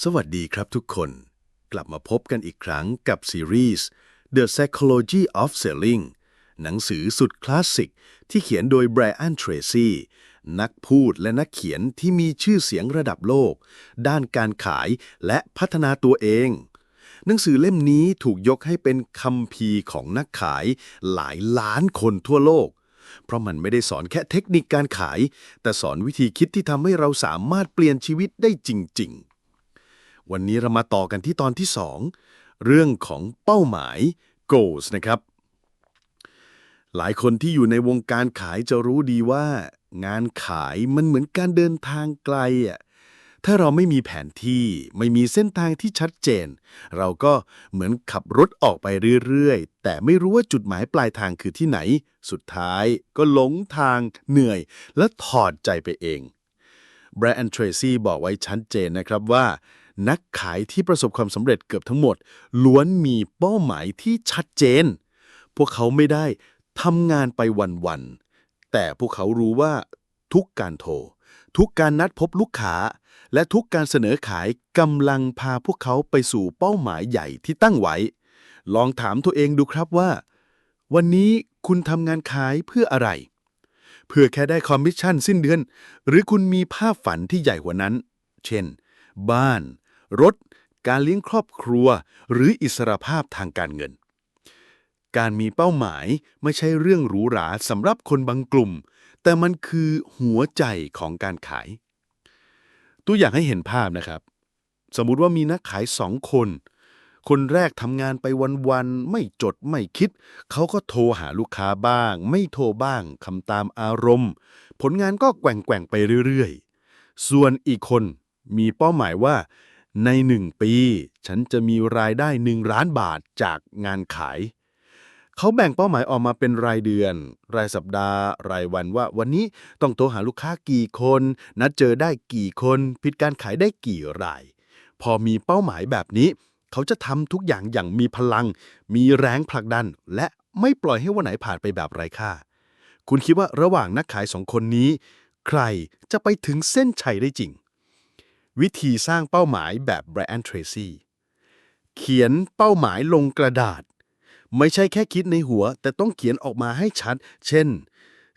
สวัสดีครับทุกคน กลับมาพบกันอีกครั้งกับซีรีส์ The Psychology of Selling หนังสือสุดคลาสสิกที่เขียนโดย Brian Tracy นักพูดและนักเขียนที่มีชื่อเสียงระดับโลก ด้านการขายและพัฒนาตัวเอง หนังสือเล่มนี้ถูกยกให้เป็นคัมภีร์ของนักขายหลายล้านคนทั่วโลก เพราะมันไม่ได้สอนแค่เทคนิคการขาย แต่สอนวิธีคิดที่ทำให้เราสามารถเปลี่ยนชีวิตได้จริง ๆ วันนี้เรามาต่อกันที่ตอนที่ 2 เรื่องของเป้าหมาย goals นะครับ หลายคนที่อยู่ในวงการขายจะรู้ดีว่า งานขายมันเหมือนการเดินทางไกลอะถ้าเราไม่มีแผนที่ไม่มีเส้นทางที่ชัดเจน เราก็เหมือนขับรถออกไปเรื่อยๆ แต่ไม่รู้ว่าจุดหมายปลายทางคือที่ไหน สุดท้ายก็หลงทางเหนื่อย และถอดใจไปเองแบรนด์เทรซี่บอกไว้ชัดเจนนะครับว่า นักขายที่ประสบความสำเร็จเกือบทั้งหมด ล้วนมีเป้าหมายที่ชัดเจน พวกเขาไม่ได้ทำงานไปวันๆ แต่พวกเขารู้ว่าทุกการโทร ทุกการนัดพบลูกค้า และทุกการเสนอขายกำลังพาพวกเขาไปสู่เป้าหมายใหญ่ที่ตั้งไว้ ลองถามตัวเองดูครับว่า วันนี้คุณทำงานขายเพื่ออะไร เพื่อแค่ได้คอมมิชชั่นสิ้นเดือน หรือคุณมีภาพฝันที่ใหญ่กว่านั้น เช่น บ้าน รถ การเลี้ยงครอบครัว หรืออิสรภาพทางการเงิน การมีเป้าหมายไม่ใช่เรื่องหรูหราสำหรับคนบางกลุ่ม แต่มันคือหัวใจของการขาย ตัวอย่างให้เห็นภาพนะครับ สมมุติว่ามีนักขายสองคน คนแรกทำงานไปวันๆไม่จดไม่คิด เขาก็โทรหาลูกค้าบ้าง ไม่โทรบ้างคำตามอารมณ์ ผลงานก็แกว่งๆไปเรื่อยๆส่วนอีกคนมีเป้าหมายว่า ในหนึ่งปี ฉันจะมีรายได้หนึ่งล้านบาทจากงานขาย เขาแบ่งเป้าหมายออกมาเป็นรายเดือน รายสัปดาห์ รายวันว่าวันนี้ต้องโทรหาลูกค้ากี่คน นัดเจอได้กี่คน พิดการขายได้กี่ราย พอมีเป้าหมายแบบนี้ เขาจะทำทุกอย่างอย่างมีพลัง มีแรงผลักดัน และไม่ปล่อยให้วันไหนผ่านไปแบบไร้ค่า คุณคิดว่าระหว่างนักขายสองคนนี้ ใครจะไปถึงเส้นชัยได้จริง วิธีสร้างเป้าหมายแบบไบรอันเทรซี่ เขียนเป้าหมายลงกระดาษ ไม่ใช่แค่คิดในหัว แต่ต้องเขียนออกมาให้ชัด เช่น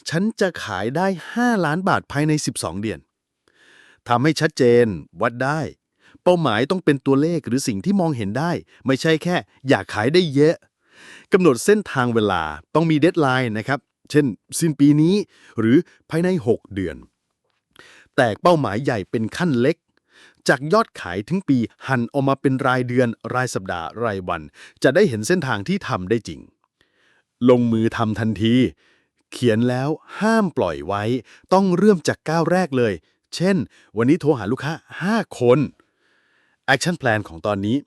ฉันจะขายได้ 5 ล้านบาทภายใน 12 เดือนทำให้ชัดเจน วัดได้ เป้าหมายต้องเป็นตัวเลขหรือสิ่งที่มองเห็นได้ ไม่ใช่แค่ อยากขายได้เยอะกำหนดเส้นทางเวลาต้องมีเดทไลน์นะครับ เช่น สิ้นปีนี้หรือภายใน 6 เดือน แตกเป้าหมายใหญ่เป็นขั้นเล็ก จากยอดขายถึงปีหั่นออกมาเป็นรายเดือนรายสัปดาห์รายวัน จะได้เห็นเส้นทางที่ทำได้จริง ลงมือทำทันที เขียนแล้วห้ามปล่อยไว้ ต้องเริ่มจากก้าวแรกเลย เช่น วันนี้โทรหาลูกค้า 5 คน Action Plan ของตอนนี้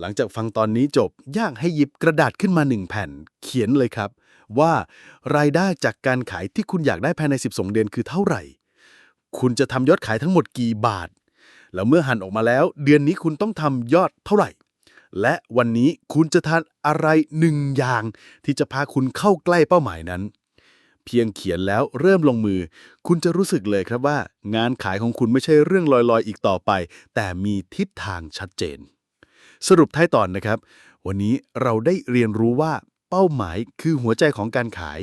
หลังจากฟังตอนนี้จบยากให้หยิบกระดาษขึ้นมาหนึ่งแผ่น เขียนเลยครับ ว่ารายได้จากการขายที่คุณอยากได้ภายใน 12 เดือนคือเท่าไหร่ คุณจะทำยอดขายทั้งหมดกี่บาท แล้วเมื่อหันออกมาแล้ว เดือนนี้คุณต้องทำยอดเท่าไหร่ และวันนี้คุณจะทานอะไรหนึ่งอย่าง ที่จะพาคุณเข้าใกล้เป้าหมายนั้น เพียงเขียนแล้วเริ่มลงมือ คุณจะรู้สึกเลยครับว่า งานขายของคุณไม่ใช่เรื่องลอยๆ อีกต่อไป แต่มีทิศทางชัดเจน สรุปท้ายตอนนะครับ วันนี้เราได้เรียนรู้ว่าเป้าหมายคือหัวใจของการขาย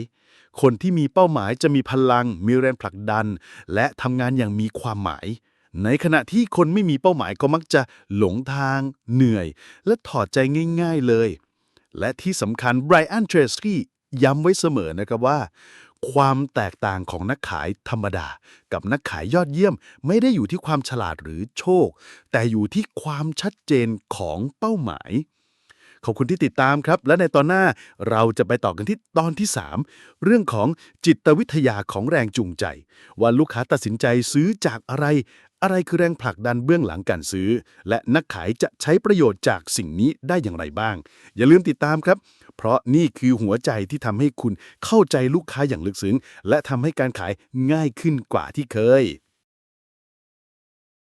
คนที่มีเป้าหมายจะมีพลัง มีแรงผลักดัน และทำงานอย่างมีความหมาย ในขณะที่คนไม่มีเป้าหมายก็มักจะหลงทาง เหนื่อย และถอดใจง่ายๆเลย และที่สำคัญไบรอันเทรสกี้ย้ำไว้เสมอนะครับว่า ความแตกต่างของนักขายธรรมดา กับนักขายยอดเยี่ยม ไม่ได้อยู่ที่ความฉลาดหรือโชค แต่อยู่ที่ความชัดเจนของเป้าหมาย ขอบคุณที่ติดตามครับ และในตอนหน้าเราจะไปต่อกันที่ตอนที่ 3 เรื่องของจิตวิทยาของแรงจูงใจ ว่าลูกค้าตัดสินใจซื้อจากอะไร อะไรคือแรงผลักดันเบื้องหลังการซื้อ และนักขายจะใช้ประโยชน์จากสิ่งนี้ได้อย่างไรบ้าง อย่าลืมติดตามครับ เพราะนี่คือหัวใจที่ทำให้คุณเข้าใจลูกค้าอย่างลึกซึ้งและทำให้การขายง่ายขึ้นกว่าที่เคย